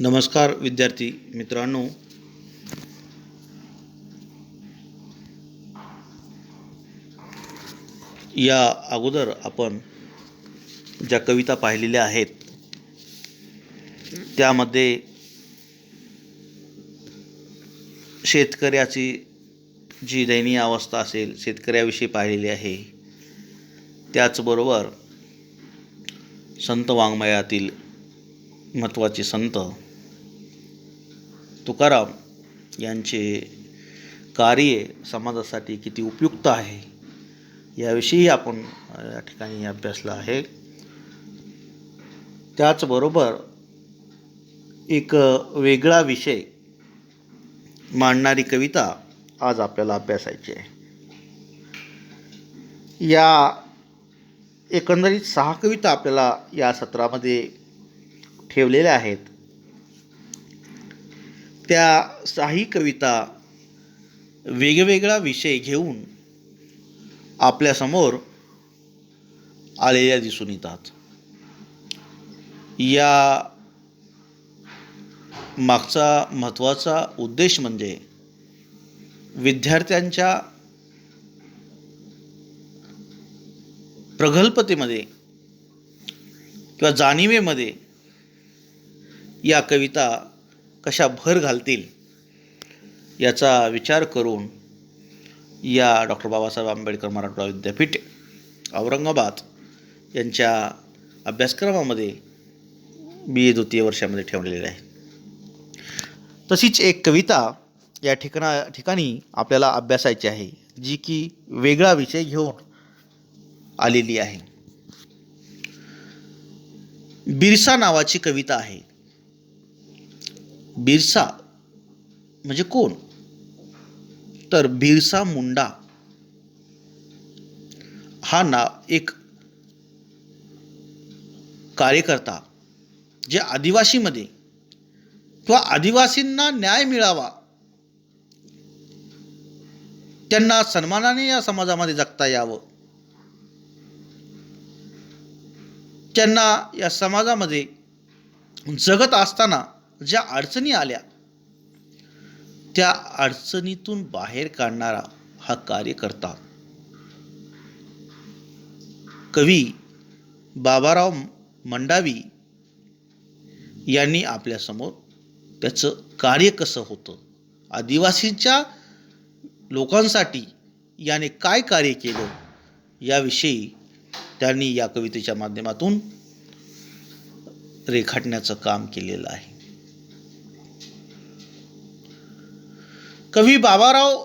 नमस्कार विद्यार्थी मित्रांनो. या अगोदर आपण ज्या कविता पाहिलेल्या आहेत त्यामध्ये शेतकऱ्याची जी दयनीय अवस्था असेल शेतकऱ्याविषयी पाहिलेली आहे त्याचबरोबर संत वाङ्मयातील महत्त्वाचे संत तुकाराम यांचे कार्य समाजासाठी किती उपयुक्त आहे याविषयी आपण या ठिकाणी अभ्यासला आहे. त्याचबरोबर एक वेगळा विषय मांडणारी कविता आज आपल्याला अभ्यासायची आहे. या एकंदरीत सहा कविता आपल्याला या सत्रामध्ये ठेवलेल्या आहेत. त्या साही कविता वेगवेगळा विषय घेऊन आपल्यासमोर आलेल्या दिसून येतात. या मागचा महत्त्वाचा उद्देश म्हणजे विद्यार्थ्यांच्या प्रगल्भतेमध्ये किंवा जाणिवेमध्ये या कविता कशा भर घालतील याचा विचार करून या डॉक्टर बाबासाहेब आंबेडकर मराठवाडा विद्यापीठ औरंगाबाद यांच्या अभ्यासक्रमामध्ये बी ए द्वितीय वर्षामध्ये ठेवलेले आहे. तशीच एक कविता या ठिकाणा ठिकाणी आपल्याला अभ्यासायची आहे जी की वेगळा विषय घेऊन आलेली आहे. बिरसा नावाची कविता आहे. बिरसा म्हणजे कोण? तर बिरसा मुंडा. हा ना एक कार्यकर्ता जे आदिवासीमध्ये किंवा आदिवासींना न्याय मिळावा. त्यांना सन्मानाने या समाजामध्ये जगता यावं. त्यांना या समाजामध्ये जगत असताना ज्या अडचणी आल्या त्या अडचणीतून बाहेर काढणारा हा कार्यकर्ता. कवी बाबाराव मंडावी यांनी आपल्यासमोर त्याचं कार्य कसं होतं? आदिवासींच्या लोकांसाठी याने काय कार्य केलं? याविषयी त्यांनी या कवितेच्या माध्यमातून रेखाटण्याचं काम केलेलं आहे. कवी बाबाराव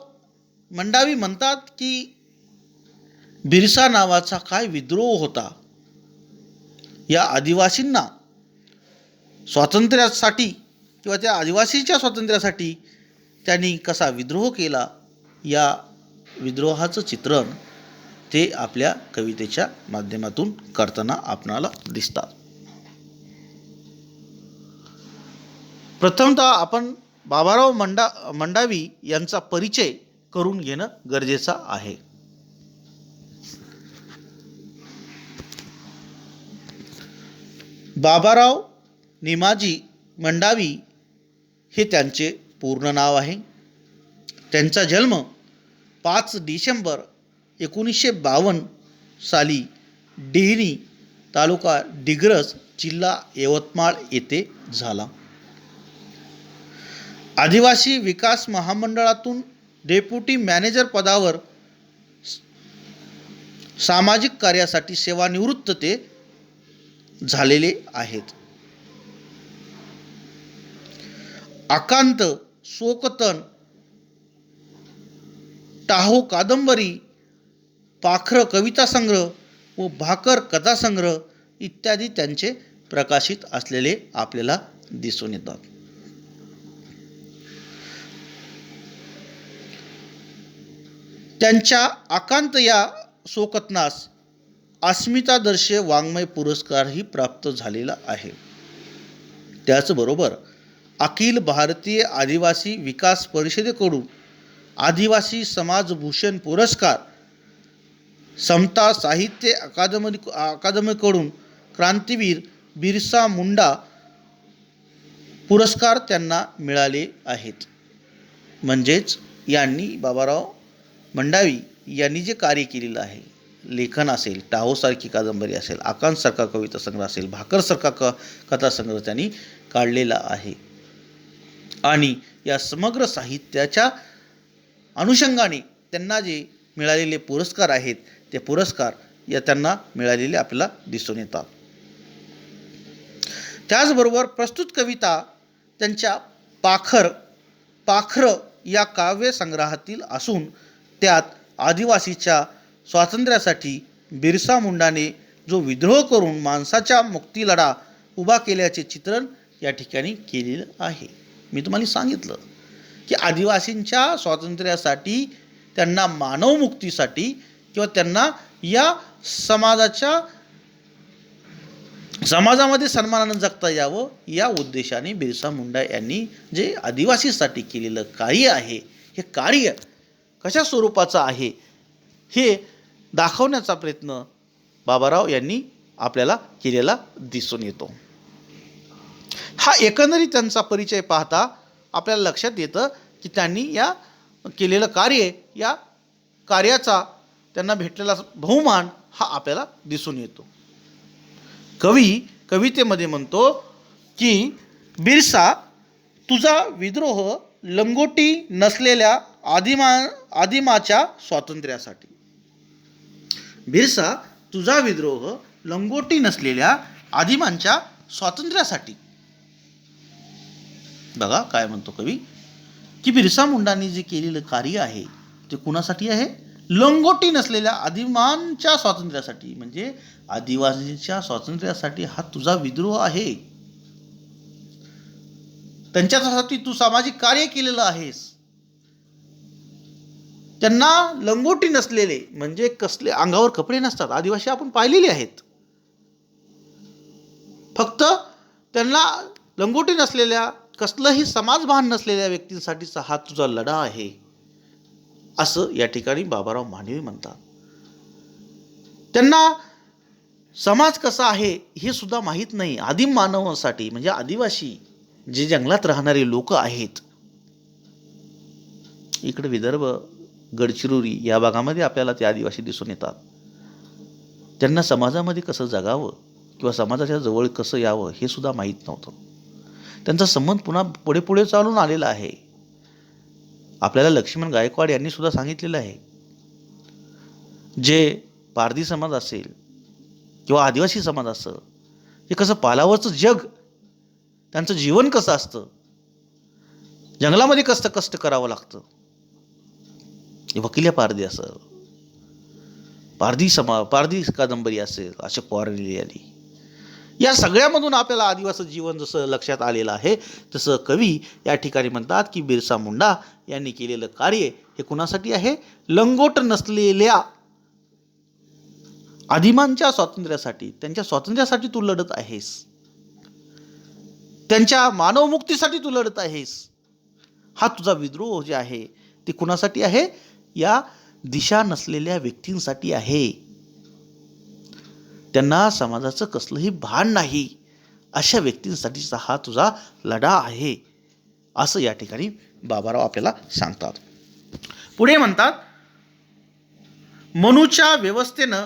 मंडावी म्हणतात की बिरसा नावाचा काय विद्रोह होता? या आदिवासींना स्वातंत्र्यासाठी किंवा त्या आदिवासीच्या स्वातंत्र्यासाठी त्यांनी कसा विद्रोह केला? या विद्रोहाचं चित्रण ते आपल्या कवितेच्या माध्यमातून करताना आपणाला दिसतात. प्रथमतः आपण बाबाराव मंडा मंडावी यांचा परिचय करून घेणं गरजेचं आहे. बाबाराव निमाजी मंडावी हे त्यांचे पूर्ण नाव आहे. त्यांचा जन्म पाच डिसेंबर एकोणीसशे बावन्न साली डेहरी तालुका डिग्रस जिल्हा यवतमाळ येथे झाला. आदिवासी विकास महामंडळातून डेप्युटी मॅनेजर पदावर सामाजिक कार्यासाठी सेवानिवृत्त ते झालेले आहेत. आकांत शोकतन टाहो कादंबरी पाखरं कविता संग्रह व भाकर कथासंग्रह इत्यादी त्यांचे प्रकाशित असलेले आपल्याला दिसून येतात. त्यांच्या आकांत या शोकतनास अस्मितादर्श वाङ्मय पुरस्कारही प्राप्त झालेला आहे. त्याचबरोबर अखिल भारतीय आदिवासी विकास परिषदेकडून आदिवासी समाजभूषण पुरस्कार समता साहित्य अकादमी अकादमीकडून क्रांतीवीर बिरसा मुंडा पुरस्कार त्यांना मिळाले आहेत. म्हणजेच यांनी बाबाराव मंडावी यांनी जे कार्य केलेलं आहे लेखन असेल टाहोसारखी कादंबरी असेल आकांतसारखा कविता संग्रह असेल भाकरसारखा क कथासंग्रह त्यांनी काढलेला आहे. आणि या समग्र साहित्याच्या अनुषंगाने त्यांना जे मिळालेले पुरस्कार आहेत ते पुरस्कार या त्यांना मिळालेले आपल्याला दिसून येतात. त्याचबरोबर प्रस्तुत कविता त्यांच्या पाखर पाखरं या काव्य संग्रहातील असून त्यात आदिवासीच्या स्वातंत्र्यासाठी बिरसा मुंडाने जो विद्रोह करून माणसाच्या मुक्तीलढा उभा केल्याचे चित्रण या ठिकाणी केलेलं आहे. मी तुम्हाला सांगितलं की आदिवासींच्या स्वातंत्र्यासाठी त्यांना मानवमुक्तीसाठी किंवा त्यांना या समाजाच्या समाजामध्ये सन्मानानं जगता यावं या उद्देशाने बिरसा मुंडा यांनी जे आदिवासीसाठी केलेलं कार्य आहे हे कार्य कशा स्वरूपाचा आहे हे दाखवण्याचा प्रयत्न बाबाराव यांनी आपल्याला केलेला दिसून येतो. हा एकंदरीत त्यांचा परिचय पाहता आपल्याला लक्षात येतं की त्यांनी या केलेलं कार्य या कार्याचा त्यांना भेटलेला बहुमान हा आपल्याला दिसून येतो. कवी कवितेमध्ये म्हणतो की बिरसा तुझा विद्रोह लंगोटी नसलेल्या आदिमा आदिमाच्या स्वातंत्र्यासाठी. बिरसा तुझा विद्रोह लंगोटी नसलेल्या आदिमांच्या स्वातंत्र्यासाठी. बघा काय म्हणतो कवी की बिरसा मुंडांनी जे केलेलं कार्य आहे ते कुणासाठी आहे? लंगोटी नसलेल्या आदिमांच्या स्वातंत्र्यासाठी. म्हणजे आदिवासीच्या स्वातंत्र्यासाठी हा तुझा विद्रोह आहे. त्यांच्यासाठी तू सामाजिक कार्य केलेलं आहेस. त्यांना लंगोटी नसलेले म्हणजे कसले अंगावर कपडे नसतात. आदिवासी आपण पाहिलेले आहेत. फक्त त्यांना लंगोटी नसलेल्या कसलंही समाजभान नसलेल्या व्यक्तींसाठीचा हा तुझा लढा आहे. असं या ठिकाणी बाबाराव मानवी म्हणतात. त्यांना समाज कसा आहे हे सुद्धा माहीत नाही. आदिम मानवासाठी म्हणजे आदिवासी जे जंगलात राहणारे लोक आहेत. इकडे विदर्भ गडचिरोली या भागामध्ये आपल्याला ते आदिवासी दिसून येतात. त्यांना समाजामध्ये कसं जगावं किंवा समाजाच्या जवळ कसं यावं हे सुद्धा माहीत नव्हतं. त्यांचा संबंध पुन्हा पुढे पुढे चालून आलेला आहे. आपल्याला लक्ष्मण गायकवाड यांनी सुद्धा सांगितलेलं आहे. जे पारधी समाज असेल किंवा आदिवासी समाज असं हे कसं पालावरचं जग त्यांचं जीवन कसं असतं? जंगलामध्ये कसं कष्ट करावं लागतं? वकिल्या पारधी असेल पारधी समा पारधी कादंबरी असेल अशा पवार आली या सगळ्यामधून आपल्याला आदिवासी जीवन जसं लक्षात आलेलं आहे तसं कवी या ठिकाणी म्हणतात की बिरसा मुंडा यांनी केलेलं कार्य हे कुणासाठी आहे? लंगोट नसलेल्या आदिमांच्या स्वातंत्र्यासाठी त्यांच्या स्वातंत्र्यासाठी तू लढत आहेस. त्यांच्या मानवमुक्तीसाठी तू लढत आहेस. हा तुझा विद्रोह जे आहे ते कुणासाठी आहे? या दिशा नसलेल्या व्यक्तींसाठी आहे. त्यांना समाजाचं कसलंही भान नाही. अशा व्यक्तींसाठीचा हा तुझा लढा आहे असं या ठिकाणी बाबाराव आपल्याला सांगतात. पुढे म्हणतात मनूच्या व्यवस्थेनं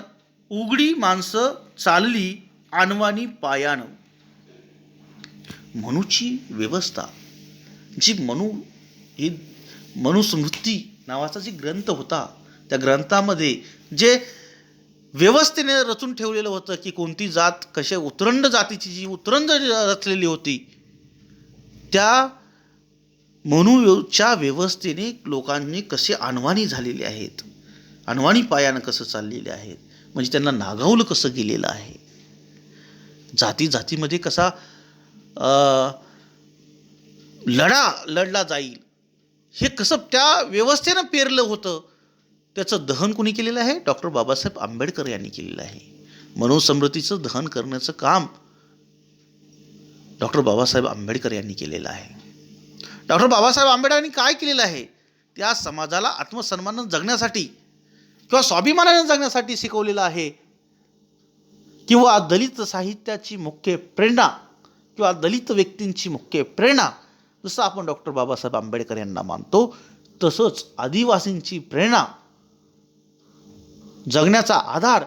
उघडी माणसं चालली आणवानी पायानं. मनूची व्यवस्था जी मनू ही मनुस्मृती नावाचा जी ग्रंथ होता त्या ग्रंथामध्ये जे व्यवस्थेने रचून ठेवलेलं होतं की कोणती जात कशा उतरंड जातीची जी उतरंड रचलेली होती त्या मनूच्या व्यवस्थेने लोकांनी कसे अनवाणी झालेले आहेत अनवाणी पायानं कसं चाललेले आहेत म्हणजे त्यांना नागावलं कसं गेलेलं आहे जाती जातीमध्ये कसा लढा लढला जाईल हे कसं त्या व्यवस्थेनं पेरलं होतं? त्याचं दहन कोणी केलेलं आहे? डॉक्टर बाबासाहेब आंबेडकर यांनी केलेलं आहे. मनोसमृद्धीचं दहन करण्याचं काम डॉक्टर बाबासाहेब आंबेडकर यांनी केलेलं आहे. डॉक्टर बाबासाहेब आंबेडकरांनी काय केलेलं आहे? त्या समाजाला आत्मसन्मानानं जगण्यासाठी किंवा स्वाभिमानानं जगण्यासाठी शिकवलेलं आहे. किंवा दलित साहित्याची मुख्य प्रेरणा किंवा दलित व्यक्तींची मुख्य प्रेरणा जसं आपण डॉक्टर बाबासाहेब आंबेडकर यांना मानतो तसंच आदिवासींची प्रेरणा जगण्याचा आधार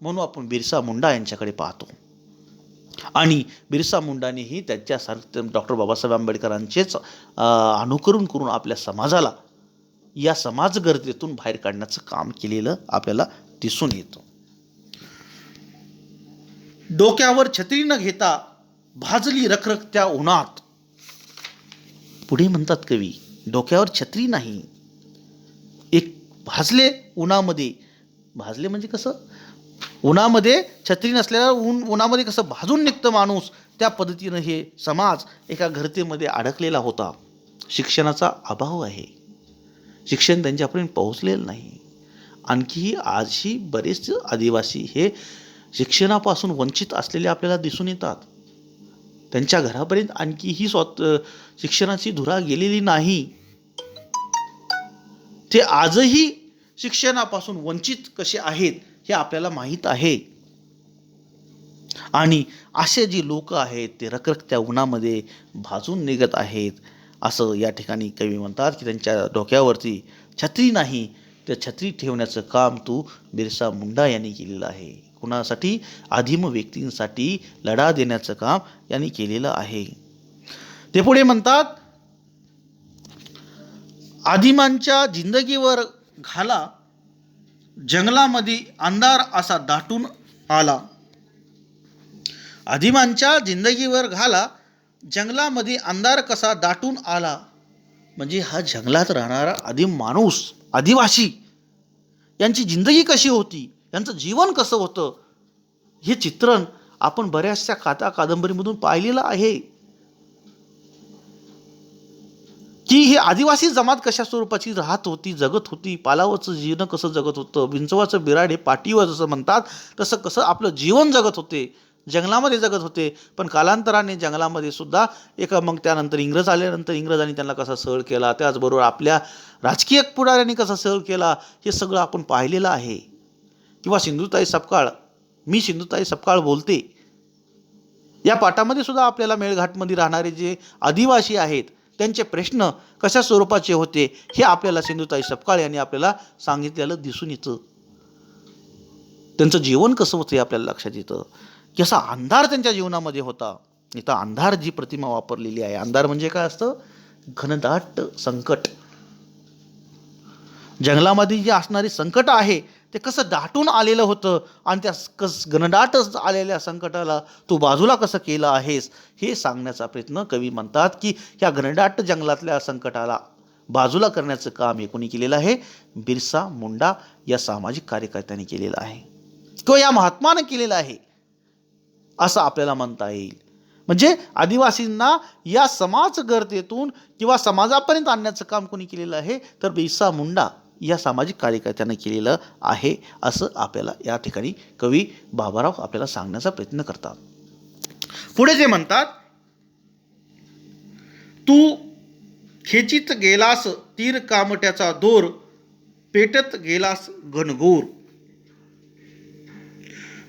म्हणून आपण बिरसा मुंडा यांच्याकडे पाहतो. आणि बिरसा मुंडानेही त्यांच्यासारखं डॉक्टर बाबासाहेब आंबेडकरांचेच अनुकरण करून आपल्या समाजाला या समाज गर्दीतून बाहेर काढण्याचं काम केलेलं आपल्याला दिसून येतं. डोक्यावर छत्री न घेता भाजली रखरखत्या उन्हात पुढे म्हणतात कवी डोक्यावर छत्री नाही. एक भाजले उन्हामध्ये भाजले म्हणजे कसं? उन्हामध्ये छत्री नसलेला ऊन उन्हामध्ये कसं भाजून निघतं माणूस त्या पद्धतीनं हे समाज एका घरतेमध्ये अडकलेला होता. शिक्षणाचा अभाव आहे. शिक्षण त्यांच्यापर्यंत पोहोचलेलं नाही. आणखी आजही बरेच आदिवासी हे शिक्षणापासून वंचित असलेले आपल्याला दिसून येतात. त्यांच्या घरापर्यंत आणखी ही स्वत शिक्षणाची धुरा गेलेली नाही. ते आजही शिक्षणापासून वंचित कसे आहेत हे आपल्याला माहीत आहे. आणि असे जी लोक आहेत ते रखरखत्या उन्हामध्ये भाजून निघत आहेत असं या ठिकाणी कवी म्हणतात की त्यांच्या डोक्यावरती छत्री नाही त्या छत्री ठेवण्याचं काम तू बिरसा मुंडा यांनी केलेलं आहे. कुणासाठी? आदिम व्यक्तींसाठी लढा देण्याचं काम यांनी केलेलं आहे. ते पुढे म्हणतात आदिमांच्या जिंदगीवर घाला जंगलामध्ये अंधार असा दाटून आला. आदिमांच्या जिंदगीवर घाला जंगलामध्ये अंधार कसा दाटून आला. म्हणजे हा जंगलात राहणारा आदिम माणूस आदिवासी यांची जिंदगी कशी होती? यांचं जीवन कसं होतं? हे चित्रण आपण बऱ्याचशा काता कादंबरीमधून पाहिलेलं आहे. की हे आदिवासी जमात कशा स्वरूपाची राहत होती जगत होती पालावचं जीवन कसं जगत होतं विंचवाचं बिराड हे पाठीवर जसं म्हणतात तसं कसं आपलं जीवन जगत होते. जंगलामध्ये जगत होते पण कालांतराने जंगलामध्ये सुद्धा एका मग त्यानंतर इंग्रज आल्यानंतर इंग्रजांनी त्यांना कसा सहळ केला त्याचबरोबर आपल्या राजकीय पुढाऱ्यांनी कसा सहळ केला हे सगळं आपण पाहिलेलं आहे. किंवा सिंधुताई सपकाळ मी सिंधुताई सपकाळ बोलते या पाठामध्ये सुद्धा आपल्याला मेळघाटमध्ये राहणारे जे आदिवासी आहेत त्यांचे प्रश्न कशा स्वरूपाचे होते हे आपल्याला सिंधुताई सपकाळ यांनी आपल्याला सांगितलेलं दिसून येतं. त्यांचं जीवन कसं होतं हे आपल्याला लक्षात येतं. कसा अंधार त्यांच्या जीवनामध्ये होता इथं अंधार जी प्रतिमा वापरलेली आहे. अंधार म्हणजे काय असतं? घनदाट संकट. जंगलामध्ये जे असणारी संकट आहे ते कसं दाटून आलेलं होतं आणि त्या कस घनदाटच आलेल्या संकटाला तू बाजूला कसं केलं आहेस हे सांगण्याचा प्रयत्न कवी म्हणतात की ह्या घनदाट जंगलातल्या संकटाला बाजूला करण्याचं काम हे कोणी केलेलं आहे. बिरसा मुंडा या सामाजिक कार्यकर्त्यांनी केलेलं आहे. किंवा या महात्मानं केलेलं आहे. असं आपल्याला म्हणता येईल. म्हणजे आदिवासींना या समाज गर्तेतून किंवा समाजापर्यंत आणण्याचं काम कोणी केलेलं आहे? तर बिरसा मुंडा. या सामाजिक कार्यकर्त्यानं केलेलं आहे असं आपल्याला या ठिकाणी कवी बाबाराव आपल्याला सांगण्याचा प्रयत्न करतात. पुढे जे म्हणतात तू खेचीत गेलास तीर कामट्याचा दोर पेटत गेलास घनघोर.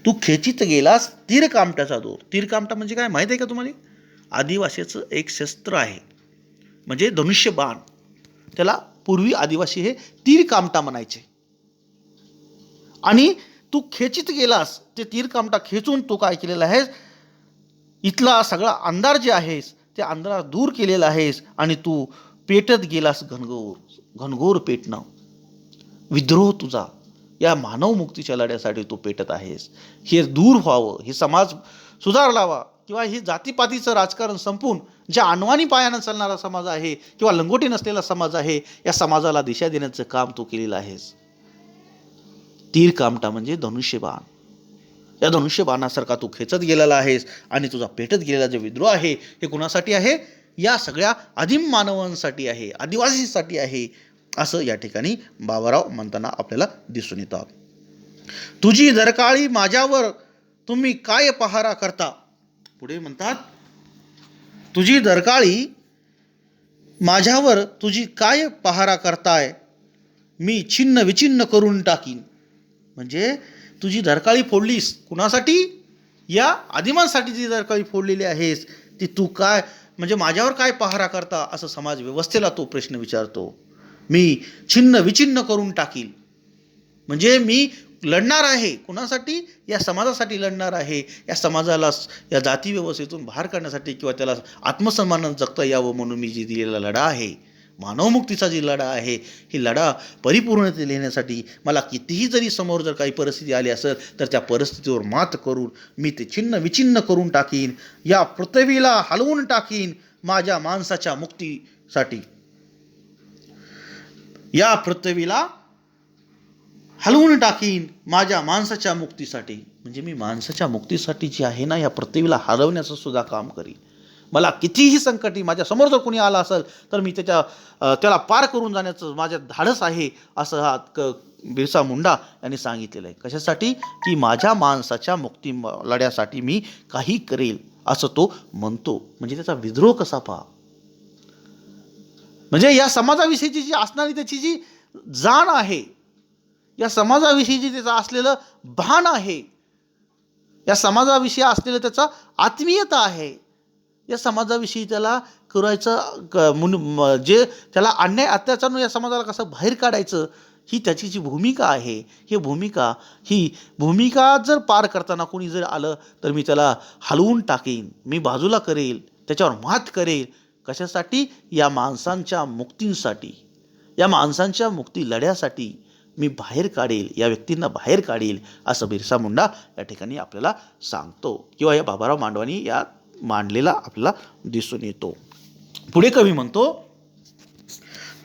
तू खेचीत गेलास तीर कामट्याचा दोर. तीर कामटा म्हणजे काय माहिती आहे का तुम्हाला? आदिवासीचं एक शस्त्र आहे म्हणजे धनुष्य बाण त्याला पूर्वी आदिवासी हे तीर कामटा म्हणायचे. आणि तू खेचीत गेलास ते तीर कामटा खेचून तू काय केलेला आहेस? इथला सगळा अंधार जे आहेस ते अंधार दूर केलेला आहेस आणि तू पेटत गेलास घनघोर घनघोर पेटणं. विद्रोह तुझा. या मानव मुक्तीच्या लढ्यासाठी तू पेटत आहेस. हे दूर व्हावं हे समाज सुधारलावा किंवा हे जातीपातीचं राजकारण संपून ज्या अनवाणी पायानं चालणारा समाज आहे किंवा लंगोटी नसलेला समाज आहे या समाजाला दिशा देण्याचं काम तू केलेलं आहेस. तीर कामटा म्हणजे धनुष्यबाण. या धनुष्यबाणासारखा तू खेचत गेलेला आहेस आणि तुझा पेटत गेलेला जे विद्रोह आहे हे कुणासाठी आहे? या सगळ्या आदिम मानवांसाठी आहे आदिवासींसाठी आहे असं या ठिकाणी बाबाराव म्हणताना आपल्याला दिसून येतात तुझी दरकाळी माझ्यावर तुम्ही काय पहारा करता? पुढे म्हणतात तुझी दरकाळी माझ्यावर तुझी काय पहारा करताय? मी छिन्न विछिन्न करून टाकीन. म्हणजे तुझी दरकाळी फोडलीस कुणासाठी? या आदिमांसाठी जी दरकाळी फोडलेली आहेस ती तू काय म्हणजे माझ्यावर काय पहारा करता? असं समाज व्यवस्थेला तो प्रश्न विचारतो. मी छिन्न विछिन्न करून टाकील म्हणजे मी लढणार आहे. कुणासाठी? या समाजासाठी लढणार आहे. या समाजाला या जाती व्यवस्थेतून बाहेर काढण्यासाठी किंवा त्याला आत्मसन्मानानं जगता यावं म्हणून मी जी दिलेला लढा आहे मानवमुक्तीचा जी लढा आहे ही लढा परिपूर्णते लिहिण्यासाठी मला कितीही जरी समोर जर काही परिस्थिती आली असेल तर त्या परिस्थितीवर मात करून मी ते छिन्न विछिन्न करून टाकीन. या पृथ्वीला हलवून टाकीन माझ्या माणसाच्या मुक्तीसाठी. या पृथ्वीला हलवून टाकीन माझ्या माणसाच्या मुक्तीसाठी. म्हणजे मी माणसाच्या मुक्तीसाठी जी आहे ना या पृथ्वीला हरवण्याचं सुद्धा काम करीन. मला कितीही संकटी माझ्यासमोर जर कोणी आला असेल तर मी त्याच्या त्याला पार करून जाण्याचं माझ्या धाडस आहे असं हा क बिरसा मुंडा यांनी सांगितलेलं आहे. कशासाठी? की माझ्या माणसाच्या मुक्ती लढ्यासाठी मी काही करेल असं तो म्हणतो. म्हणजे त्याचा विद्रोह कसा पहा? म्हणजे या समाजाविषयीची जी असणारी त्याची जी जाण आहे या समाजाविषयी जे त्याचं असलेलं भान आहे. या समाजाविषयी असलेलं त्याचा आत्मीयता आहे. या समाजाविषयी त्याला करायचं क- मुन जे त्याला अन्याय अत्याचार या समाजाला कसं बाहेर काढायचं ही त्याची जी भूमिका आहे ही भूमिका ही भूमिका जर पार करताना कोणी जर आलं तर मी त्याला हलवून टाकेन मी बाजूला करेल त्याच्यावर मात करेल. कशासाठी? या माणसांच्या मुक्तींसाठी. या माणसांच्या मुक्ती लढ्यासाठी. मी बाहेर काढेल या व्यक्तींना बाहेर काढेल असं बिरसा मुंडा या ठिकाणी आपल्याला सांगतो किंवा या बाबाराव मांडवानी या मांडलेला आपल्याला दिसून येतो. पुढे कवी म्हणतो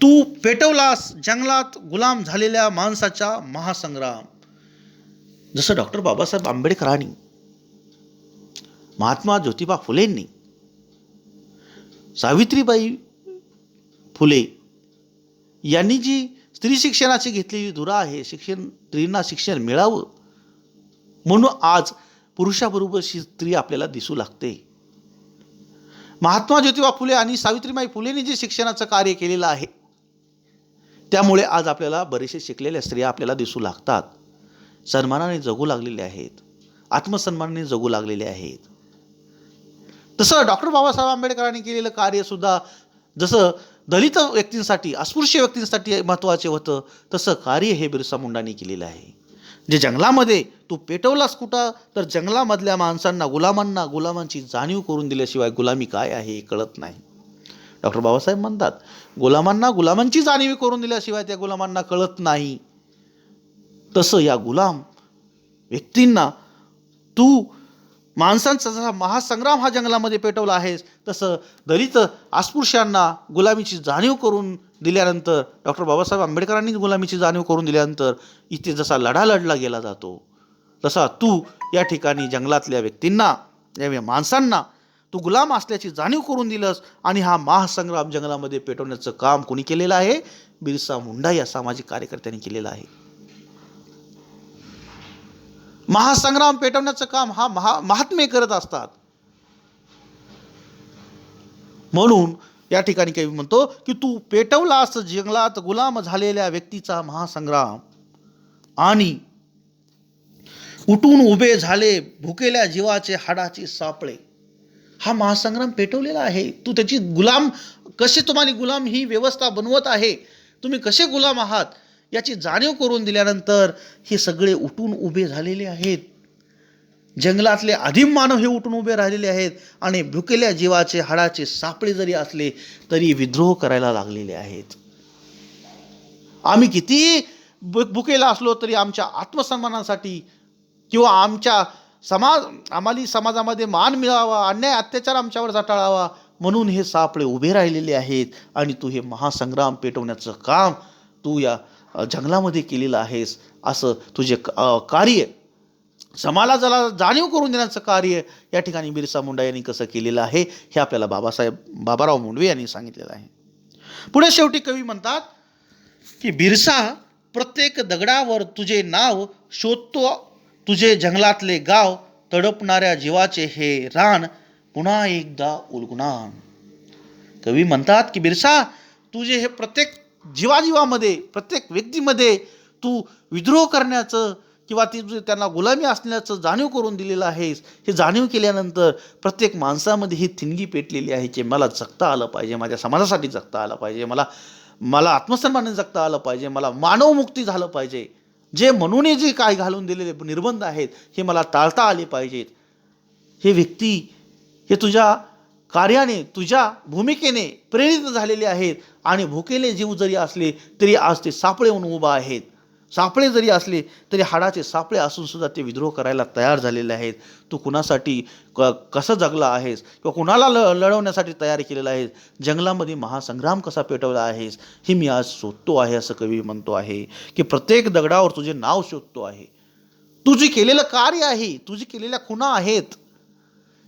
तू पेटवलास जंगलात गुलाम झालेल्या माणसाचा महासंग्राम. जसं डॉक्टर बाबासाहेब आंबेडकरांनी महात्मा ज्योतिबा फुलेंनी सावित्रीबाई फुले यांनी जी स्त्री शिक्षणाची घेतलेली धुरा आहे शिक्षण स्त्रींना शिक्षण मिळावं. म्हणून आज पुरुषाबरोबर शी स्त्री आपल्याला दिसू लागते. महात्मा ज्योतिबा फुले आणि सावित्रीबाई फुलेंनी जे शिक्षणाचं कार्य केलेलं आहे त्यामुळे आज आपल्याला बरेचसे शिकलेल्या स्त्रिया आपल्याला दिसू लागतात. सन्मानाने जगू लागलेले आहेत. आत्मसन्मानाने जगू लागलेले आहेत. तसं डॉक्टर बाबासाहेब आंबेडकरांनी केलेलं कार्यसुद्धा जसं दलित व्यक्तींसाठी अस्पृश्य व्यक्तींसाठी महत्त्वाचे होतं तसं कार्य हे बिरसा मुंडांनी केलेलं आहे. जे जंगलामध्ये तू पेटवलास कुठं तर जंगलामधल्या माणसांना गुलामांना गुलामांची जाणीव करून दिल्याशिवाय गुलामी काय आहे हे कळत नाही. डॉक्टर बाबासाहेब म्हणतात गुलामांना गुलामांची जाणीव करून दिल्याशिवाय त्या गुलामांना कळत नाही. तसं या गुलाम व्यक्तींना तू माणसांचा जसा महासंग्राम हा जंगलामध्ये पेटवला आहेस तसं दलित अस्पृश्यांना गुलामीची जाणीव करून दिल्यानंतर डॉक्टर बाबासाहेब आंबेडकरांनी गुलामीची जाणीव करून दिल्यानंतर इथे जसा लढा लढला गेला जातो तसा तू या ठिकाणी जंगलातल्या व्यक्तींना या माणसांना तू गुलाम असल्याची जाणीव करून दिलंस आणि हा महासंग्राम जंगलामध्ये पेटवण्याचं काम कोणी केलेलं आहे? बिरसा मुंडा या सामाजिक कार्यकर्त्यांनी केलेलं आहे. महासंग्राम पेटवण्याचं काम हा महा महात्मे करत असतात. म्हणून या ठिकाणी कवी म्हणतो की तू पेटवलास जंगलात गुलाम झालेल्या व्यक्तीचा महासंग्राम आणि उठून उभे झाले भुकेल्या जीवाचे हाडाचे सापळे. हा महासंग्राम पेटवलेला आहे. तू त्याची गुलाम कसे तुम्हाला गुलाम ही व्यवस्था बनवत आहे? तुम्ही कसे गुलाम आहात? याची जाणीव करून दिल्यानंतर हे सगळे उठून उभे झालेले आहेत. जंगलातले आदिम मानव हे उठून उभे राहिलेले आहेत आणि भुकेल्या जीवाचे हाडाचे सापळे जरी असले तरी विद्रोह करायला लागलेले आहेत. आम्ही किती भुकेला असलो तरी आमच्या आत्मसन्मानासाठी किंवा आमच्या समाज आम्हाला समाजामध्ये मान मिळावा अन्याय अत्याचार आमच्यावर जाटाळावा म्हणून हे सापळे उभे राहिलेले आहेत आणि तू हे महासंग्राम पेटवण्याचं काम तू या जंगलामध्ये केलेलं आहेस असं तुझे कार्य. समाला कार्य समाजाला जाणीव करून देण्याचं कार्य या ठिकाणी बिरसा मुंडा यांनी कसं केलेलं आहे हे आपल्याला बाबासाहेब बाबाराव मुंडवे यांनी सांगितलेलं आहे. पुढे शेवटी कवी म्हणतात की बिरसा प्रत्येक दगडावर तुझे नाव शोधतो तुझे जंगलातले गाव तडपणाऱ्या जीवाचे हे रान पुन्हा एकदा उलगुणान. कवी म्हणतात की बिरसा तुझे हे प्रत्येक जीवाजीवामध्ये प्रत्येक व्यक्तीमध्ये तू विद्रोह करण्याचं किंवा ती त्यांना गुलामी असण्याचं जाणीव करून दिलेलं आहेस हे जाणीव केल्यानंतर प्रत्येक माणसामध्ये ही थिणगी पेटलेली आहे की मला जगता आलं पाहिजे माझ्या समाजासाठी जगता आलं पाहिजे मला मला आत्मसन्मानाने जगता आलं पाहिजे मला मानवमुक्ती झालं पाहिजे. जे म्हणून जे काय घालून दिलेले निर्बंध आहेत हे मला टाळता आले पाहिजेत. हे व्यक्ती हे तुझ्या कार्याने तुझ्या भूमिकेने प्रेरित झालेले आहेत आणि भुकेले जीव जरी असले तरी आज ते सापळे होऊन उभा आहेत. सापळे जरी असले तरी हाडाचे सापळे असून सुद्धा ते विद्रोह करायला तयार झालेले आहेत. तू कुणासाठी क कसं जगला आहेस? किंवा कुणाला ल लढवण्यासाठी तयार केलेला आहेस? जंगलामध्ये महासंग्राम कसा पेटवला आहेस? हे मी आज शोधतो आहे असं कवी म्हणतो आहे की प्रत्येक दगडावर तुझे नाव शोधतो आहे. तुझी केलेलं कार्य आहे तुझी केलेल्या खुणा आहेत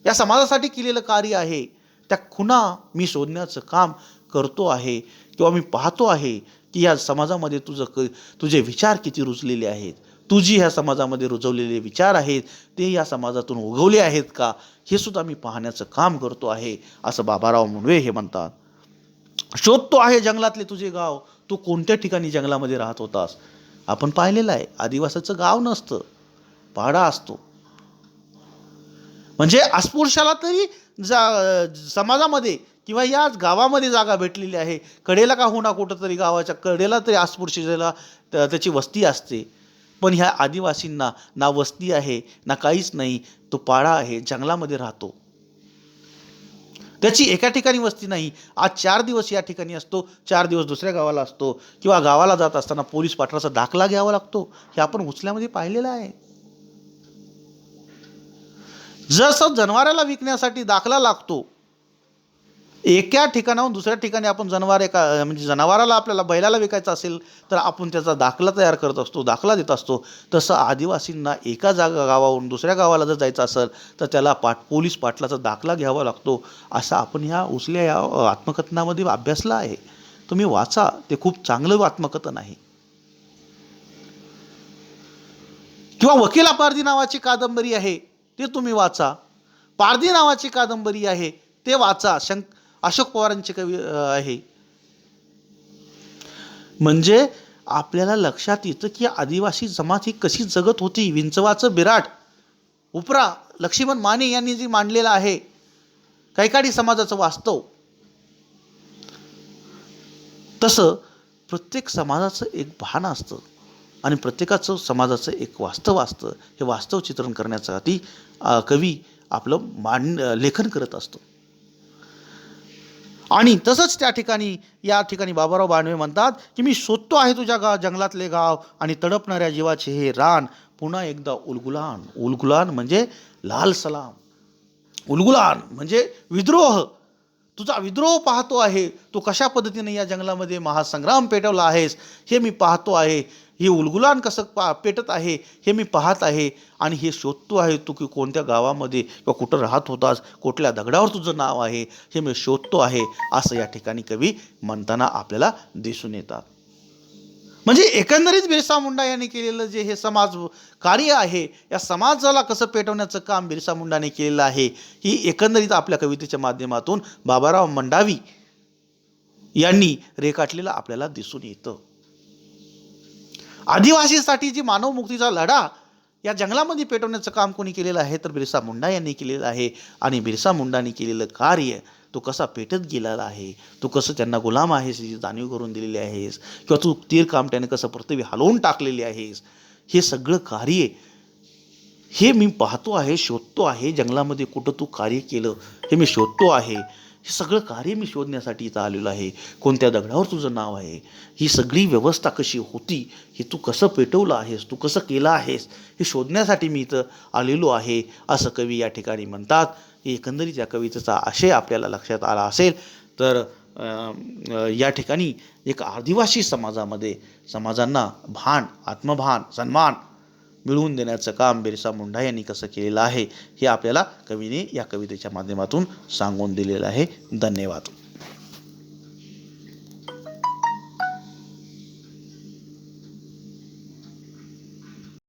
या समाजासाठी केलेलं कार्य आहे. त्या खुणा मी शोधण्याचं काम करतो आहे किंवा मी पाहतो आहे की या समाजामध्ये तुझं क तुझे विचार किती रुजलेले आहेत? तुझी ह्या समाजामध्ये रुजवलेले विचार आहेत ते या समाजातून उगवले आहेत का? हे सुद्धा मी पाहण्याचं काम करतो आहे असं बाबाराव मुंडवे हे म्हणतात. शोधतो आहे जंगलातले तुझे गाव. तू कोणत्या ठिकाणी जंगलामध्ये राहत होतास? आपण पाहिलेलं आहे. आदिवासाचं गाव नसतं. पाडा असतो. म्हणजे अस्पृश्याला तरी जा समाजामध्ये किंवा याच गावामध्ये जागा भेटलेली आहे. कडेला का होणार कुठं तरी गावाच्या कडेला तरी अस्पृश्याला त्याची वस्ती असते. पण ह्या आदिवासींना ना वस्ती आहे ना काहीच नाही तो पाडा आहे जंगलामध्ये राहतो. त्याची एका ठिकाणी वस्ती नाही. आज चार दिवस या ठिकाणी असतो चार दिवस दुसऱ्या गावाला असतो किंवा गावाला जात असताना पोलीस पाठराचा दाखला घ्यावा लागतो. हे आपण उचल्यामध्ये पाहिलेलं आहे. जसं जनावराला विकण्यासाठी दाखला लागतो एका ठिकाणाहून दुसऱ्या ठिकाणी आपण जनावर एका म्हणजे जनावराला आपल्याला बैलाला विकायचं असेल तर आपण त्याचा दाखला तयार करत असतो दाखला देत असतो. तसं आदिवासींना एका जागा गावाहून दुसऱ्या गावाला जर जायचं असेल तर त्याला पाट पोलीस पाटलाचा दाखला घ्यावा लागतो. असा आपण ह्या उचल्या या आत्मकथनामध्ये अभ्यासला आहे. तुम्ही वाचा ते खूप चांगलं आत्मकथन आहे. किंवा वकील पारधी नावाची कादंबरी आहे. ते तुम्ही वाचा. पारधी नावाची कादंबरी आहे ते वाचा. शंक अशोक पवारांची कवी आहे. म्हणजे आपल्याला लक्षात येतं की आदिवासी जमात ही कशी जगत होती. विंचवाचं बिराट. उपरा लक्ष्मण माने यांनी जी मांडलेलं आहे कैकाडी समाजाचं वास्तव. तसं प्रत्येक समाजाचं एक भान असतं. आणि प्रत्येकाचं समाजाचं एक वास्तव असतं. हे वास्तव चित्रण करण्यासाठी कवी आपलं मांड लेखन करत असतो. आणि तसंच त्या ठिकाणी या ठिकाणी बाबाराव बानवे म्हणतात की मी शोधतो आहे तुझ्या गाव जंगलातले गाव आणि तडपणाऱ्या जीवाचे हे रान. पुन्हा एकदा उलगुलान. उलगुलान म्हणजे लाल सलाम. उलगुलान म्हणजे विद्रोह. तुझा विद्रोह पाहतो आहे. तू कशा पद्धतीने या जंगलामध्ये महासंग्राम पेटवला आहेस? हे मी पाहतो आहे. हे उलगुलान कसं पा पेटत आहे हे मी पाहत आहे. आणि हे शोधतो आहे तू की कोणत्या गावामध्ये किंवा कुठं राहत होतास कुठल्या दगडावर तुझं नाव आहे हे मी शोधतो आहे असं या ठिकाणी कवी म्हणताना आपल्याला दिसून येतात. म्हणजे एकंदरीत बिरसा मुंडा यांनी केलेलं जे हे समाज कार्य आहे या समाजाला कसं पेटवण्याचं काम बिरसा मुंडाने केलेलं आहे ही एकंदरीत आपल्या कवितेच्या माध्यमातून बाबाराव मंडावी यांनी रेखाटलेलं आपल्याला दिसून येतं. आदिवासीसाठी जी मानवमुक्तीचा लढा या जंगलामध्ये पेटवण्याचं काम कोणी केलेलं आहे? तर बिरसा मुंडा यांनी केलेलं आहे. आणि बिरसा मुंडांनी केलेलं कार्य तो कसा पेटत गेलेला आहे? तू कसं त्यांना गुलाम आहेस याची जाणीव करून दिलेली आहेस? किंवा तू तीर कामट्याने कसं पृथ्वी हलवून टाकलेली आहेस? हे सगळं कार्य हे मी पाहतो आहे शोधतो आहे. जंगलामध्ये कुठं तू कार्य केलं हे मी शोधतो आहे. हे सगळं कार्य मी शोधण्यासाठी इथं आलेलो आहे. कोणत्या दगडावर तुझं नाव आहे? ही सगळी व्यवस्था कशी होती? हे तू कसं पेटवलं आहेस? तू कसं केलं आहेस? हे शोधण्यासाठी मी इथं आलेलो आहे असं कवी या ठिकाणी म्हणतात. एकंदरीत या कवितेचा आशय आपल्याला लक्षात आला असेल तर या ठिकाणी एक आदिवासी समाजामध्ये समाजांना भान आत्मभान सन्मान मिळवून देण्याचं काम बिरसा मुंडा यांनी कसं केलेलं आहे हे आपल्याला कवीने या कवितेच्या माध्यमातून सांगून दिलेलं आहे. धन्यवाद.